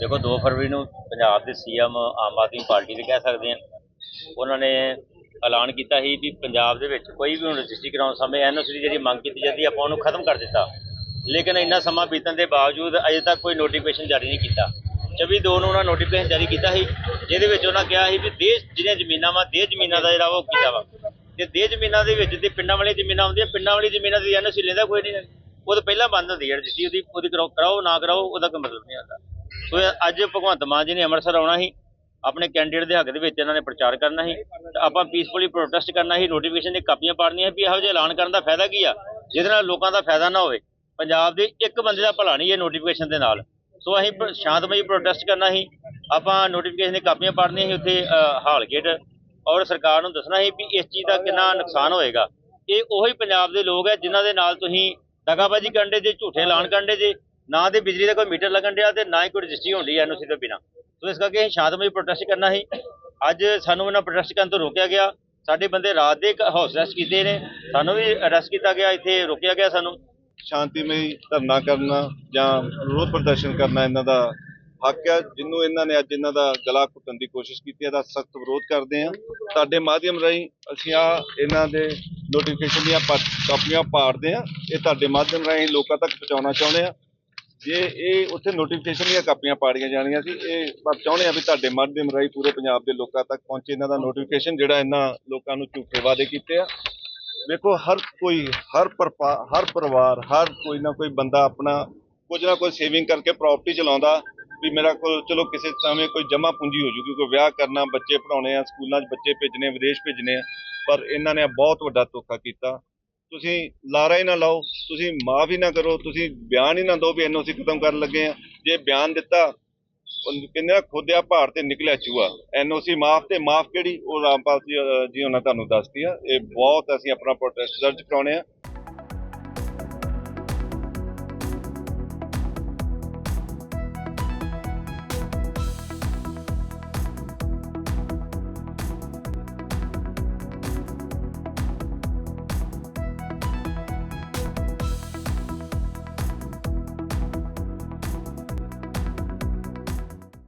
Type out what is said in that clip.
ਦੇਖੋ 2 ਫਰਵਰੀ ਨੂੰ ਪੰਜਾਬ ਦੇ ਸੀਐਮ ਆਮ ਆਦਮੀ ਪਾਰਟੀ ਦੇ ਕਹਿ ਸਕਦੇ ਆ ਉਹਨਾਂ ਨੇ ਐਲਾਨ ਕੀਤਾ ਸੀ ਵੀ ਪੰਜਾਬ ਦੇ ਵਿੱਚ ਕੋਈ ਵੀ ਹੁਣ ਰਜਿਸਟਰੀ ਕਰਾਉਣ ਸਮੇਂ ਐਨਓਸੀ ਦੀ ਜਿਹੜੀ ਮੰਗ ਕੀਤੀ ਜਾਂਦੀ, ਆਪਾਂ ਉਹਨੂੰ ਖਤਮ ਕਰ ਦਿੱਤਾ। ਲੇਕਿਨ ਇੰਨਾ ਸਮਾਂ ਬੀਤਣ ਦੇ ਬਾਵਜੂਦ ਅਜੇ ਤੱਕ ਕੋਈ ਨੋਟੀਫਿਕੇਸ਼ਨ ਜਾਰੀ ਨਹੀਂ ਕੀਤਾ। 24 ਦੋ ਨੂੰ ਉਹਨਾਂ ਨੋਟੀਫਿਕੇਸ਼ਨ ਜਾਰੀ ਕੀਤਾ ਸੀ, ਜਿਹਦੇ ਵਿੱਚ ਉਹਨਾਂ ਕਿਹਾ ਸੀ ਵੀ ਦੇਸ਼ ਜਿਹੜੀਆਂ ਜ਼ਮੀਨਾਂ ਵਾ, ਦੇਸ਼ ਜ਼ਮੀਨਾਂ ਦਾ ਜਿਹੜਾ ਵਾ ਉਹ ਕੀਤਾ ਵਾ। ਤੇ ਦੇਸ਼ ਜ਼ਮੀਨਾਂ ਦੇ ਵਿੱਚ ਤੇ ਪਿੰਡਾਂ ਵਾਲੀਆਂ ਜ਼ਮੀਨਾਂ ਹੁੰਦੀਆਂ, ਪਿੰਡਾਂ ਵਾਲੀ ਜ਼ਮੀਨਾਂ ਦੀ ਐਨਓਸੀ ਲੈਂਦਾ ਕੋਈ ਨਹੀਂ। ਉਹ ਤਾਂ ਪਹਿਲਾਂ ਬੰਦ ਹੁੰਦੀ ਹੈ ਰਜਿਸਟਰੀ ਉਹਦੀ ਉਹਦੀ ਕਰਾਓ ਕਰਾਓ, ਨਾ ਕਰਾਓ, ਉਹਦਾ ਕੋਈ ਮਤਲਬ ਨਹੀਂ ਆਉਂਦਾ ਸੋ ਇਹ ਅੱਜ ਭਗਵੰਤ ਮਾਨ ਜੀ ਨੇ ਅੰਮ੍ਰਿਤਸਰ ਆਉਣਾ ਸੀ, ਆਪਣੇ ਕੈਂਡੀਡੇਟ ਦੇ ਹੱਕ ਦੇ ਵਿੱਚ ਇਹਨਾਂ ਨੇ ਪ੍ਰਚਾਰ ਕਰਨਾ ਸੀ, ਤੇ ਆਪਾਂ ਪੀਸਫੁਲੀ ਪ੍ਰੋਟੈਸਟ ਕਰਨਾ ਸੀ ਨੋਟੀਫਿਕੇਸ਼ਨ ਦੀ ਕਾਪੀਆਂ ਪਾੜਨੀਆਂ ਵੀ ਇਹੋ ਜਿਹੇ ਐਲਾਨ ਕਰਨ ਦਾ ਫਾਇਦਾ ਕੀ ਆ? ਜਿਹਦੇ ਨਾਲ ਲੋਕਾਂ ਦਾ ਫਾਇਦਾ ਨਾ ਹੋਵੇ। ਪੰਜਾਬ ਦੇ ਇੱਕ ਬੰਦੇ ਦਾ ਭਲਾ ਨਹੀਂ ਇਹ ਨੋਟੀਫਿਕੇਸ਼ਨ ਦੇ ਨਾਲ। ਸੋ ਅਸੀਂ ਸ਼ਾਂਤਮਈ ਪ੍ਰੋਟੈਸਟ ਕਰਨਾ ਸੀ, ਆਪਾਂ ਨੋਟੀਫਿਕੇਸ਼ਨ ਦੀ ਕਾਪੀਆਂ ਪਾੜਨੀਆਂ ਸੀ ਉੱਥੇ ਹਾਲ ਗੇਟ ਔਰ ਸਰਕਾਰ ਨੂੰ ਦੱਸਣਾ ਸੀ ਵੀ ਇਸ ਚੀਜ਼ ਦਾ ਕਿੰਨਾ ਨੁਕਸਾਨ ਹੋਏਗਾ। ਇਹ ਉਹੀ ਪੰਜਾਬ ਦੇ ਲੋਕ ਹੈ ਜਿਨ੍ਹਾਂ ਦੇ ਨਾਲ ਤੁਸੀਂ ਦਗਾਬਾਜੀ ਕਰਨ ਦੇ ਜੇ, ਝੂਠੇ ਐਲਾਨ ਕਰਨ ਜੇ, ਨਾ ਤੇ ਬਿਜਲੀ ਦਾ ਕੋਈ ਮੀਟਰ ਲੱਗਣ ਡਿਆ ਤੇ ਨਾ ਹੀ ਕੋਈ ਰਜਿਸਟਰੀ ਹੋਣੀ ਐਨਓਸੀ ਤੋਂ ਬਿਨਾ। ਸੋ ਇਸ ਕਰਕੇ ਅਸੀਂ ਸ਼ਾਂਤਮਈ ਪ੍ਰੋਟੈਸਟ ਕਰਨਾ ਸੀ। ਅੱਜ ਸਾਨੂੰ ਇਹਨਾਂ ਪ੍ਰੋਟੈਸਟ ਕਰਨ ਤੋਂ ਰੋਕਿਆ ਗਿਆ। ਸਾਡੇ ਬੰਦੇ ਰਾਤ ਦੇ ਹਾਊਸ ਅਰੈਸਟ ਕੀਤੇ ਨੇ। ਸਾਨੂੰ ਵੀ ਅਰੈਸਟ ਕੀਤਾ ਗਿਆ, ਇੱਥੇ ਰੋਕਿਆ ਗਿਆ ਸਾਨੂੰ। ਸ਼ਾਂਤੀਮਈ ਧਰਨਾ ਕਰਨਾ ਜਾਂ ਵਿਰੋਧ ਪ੍ਰਦਰਸ਼ਨ ਕਰਨਾ, ਇਹਨਾਂ ਦਾ ਹੱਕ ਹੈ। ਜਿਹਨੂੰ ਇਹਨਾਂ ਨੇ ਅੱਜ ਇਹਨਾਂ ਦਾ ਗਲਾ ਘੁੱਟਣ ਦੀ ਕੋਸ਼ਿਸ਼ ਕੀਤੀ ਹੈ ਦਾ ਸਖਤ ਵਿਰੋਧ ਕਰਦੇ ਹਾਂ। ਤੁਹਾਡੇ ਮਾਧਿਅਮ ਰਾਹੀਂ ਅਸੀਂ ਆ ਇਹਨਾਂ ਦੇ ਨੋਟੀਫਿਕੇਸ਼ਨ ਦੀਆਂ ਪਾ- ਕਾਪੀਆਂ ਪਾੜਦੇ ਹਾਂ। ਇਹ ਤੁਹਾਡੇ ਮਾਧਿਅਮ ਰਾਹੀਂ ਲੋਕਾਂ ਤੱਕ ਪਹੁੰਚਾਉਣਾ ਚਾਹੁੰਦੇ ਹਾਂ। ਜੇ ਇਹ ਉੱਥੇ ਨੋਟੀਫਿਕੇਸ਼ਨ ਦੀਆਂ ਕਾਪੀਆਂ ਪਾੜੀਆਂ ਜਾਣੀਆਂ ਸੀ, ਇਹ ਬਸ ਚਾਹੁੰਦੇ ਆ ਵੀ ਤੁਹਾਡੇ ਮਾਧਿਅਮ ਰਾਹੀਂ ਪੂਰੇ ਪੰਜਾਬ ਦੇ ਲੋਕਾਂ ਤੱਕ ਪਹੁੰਚੇ। ਇਹਨਾਂ ਦਾ ਨੋਟੀਫਿਕੇਸ਼ਨ ਜਿਹੜਾ ਇਹਨਾਂ ਲੋਕਾਂ ਨੂੰ ਝੂਠੇ ਵਾਅਦੇ ਕੀਤੇ ਆ। ਵੇਖੋ, ਹਰ ਕੋਈ, ਹਰ ਪਰਪਾ, ਹਰ ਪਰਿਵਾਰ, ਹਰ ਕੋਈ ਨਾ ਕੋਈ ਬੰਦਾ ਆਪਣਾ ਕੁਝ ਨਾ ਕੁਝ ਸੇਵਿੰਗ ਕਰਕੇ ਪ੍ਰਾਪਰਟੀ ਚਲਾਉਂਦਾ। ਵੀ ਮੇਰਾ ਕੋਲ ਚਲੋ ਕਿਸੇ ਸਮੇਂ ਕੋਈ ਜਮਾ ਪੂੰਜੀ ਹੋ ਜੂਗੀ, ਕੋਈ ਵਿਆਹ ਕਰਨਾ, ਬੱਚੇ ਪੜਾਉਣੇ ਆ, ਸਕੂਲਾਂ 'ਚ ਬੱਚੇ ਭੇਜਣੇ, ਵਿਦੇਸ਼ ਭੇਜਣੇ ਆ, ਪਰ ਇਹਨਾਂ ਨੇ ਬਹੁਤ ਵੱਡਾ ਧੋਖਾ ਕੀਤਾ। ਤੁਸੀਂ ਲਾਰਾ ਹੀ ਨਾ ਲਾਓ, ਤੁਸੀਂ ਮਾਫ ਹੀ ਨਾ ਕਰੋ, ਤੁਸੀਂ ਬਿਆਨ ਹੀ ਨਾ ਦਿਓ ਵੀ ਐਨਓਸੀ ਖਤਮ ਕਰਨ ਲੱਗੇ ਆ। ਜੇ ਬਿਆਨ ਦਿੱਤਾ ਕਹਿੰਦੇ ਆ ਖੋਦਿਆ ਭਾਰ ਤੇ ਨਿਕਲਿਆ ਚੂਹਾ। ਐਨਓਸੀ ਮਾਫ ਤੇ ਮਾਫ ਕਿਹੜੀ? ਉਹ ਰਾਮਪਾਲ ਜੀ ਜੀ ਉਹਨਾਂ ਤੁਹਾਨੂੰ ਦੱਸਦੀ ਆ। ਇਹ ਬਹੁਤ ਅਸੀਂ ਆਪਣਾ ਪ੍ਰੋਟੈਸਟ ਦਰਜ ਕਰਾਉਣੇ ਆ।